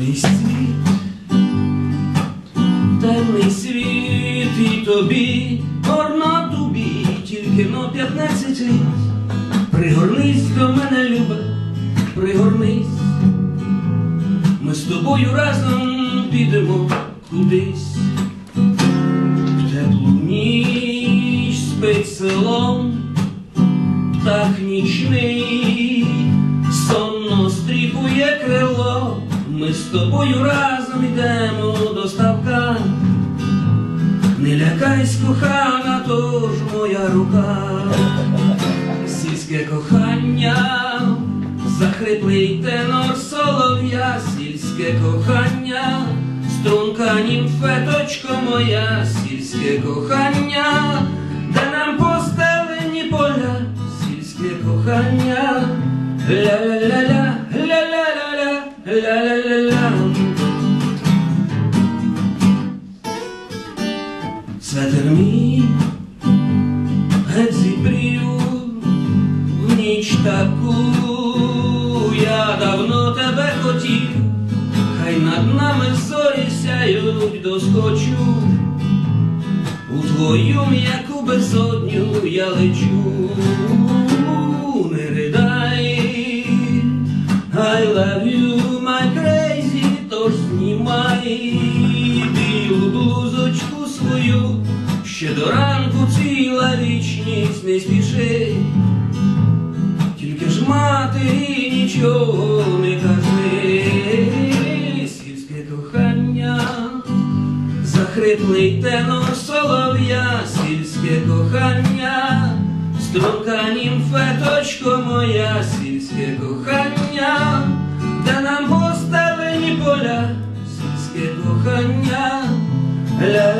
теплий світ, темний світ і тобі, орна тобі, тільки но п'ятнадцять літ. Пригорнись до мене, люба, пригорнись, ми з тобою разом підемо кудись. В теплу ніч спить селом, птах нічний, ми з тобою разом йдемо до ставка. Не лякайсь, кохана, тож моя рука, сільське кохання, захриплий тенор солов'я, сільське кохання, струнка німфеточко моя, сільське кохання, де нам постелені поля, сільське кохання, ля-ля-ля-ля, ля-ля-ля-ля, Светер мій геть зібрію в ніч таку, я давно тебе хотів, хай над нами зорі сяють доскочу, у твою м'яку безодню я лечу, не ридай, I love you, my crazy, тож знімай свою, ще до ранку ціла вічність не спіши, тільки ж матері нічого не кажи, сільське кохання, захриплий тенор солов'я, сільське кохання, струнка німфеточко моя, сільське кохання, де нам постелені поля, сільське кохання, ля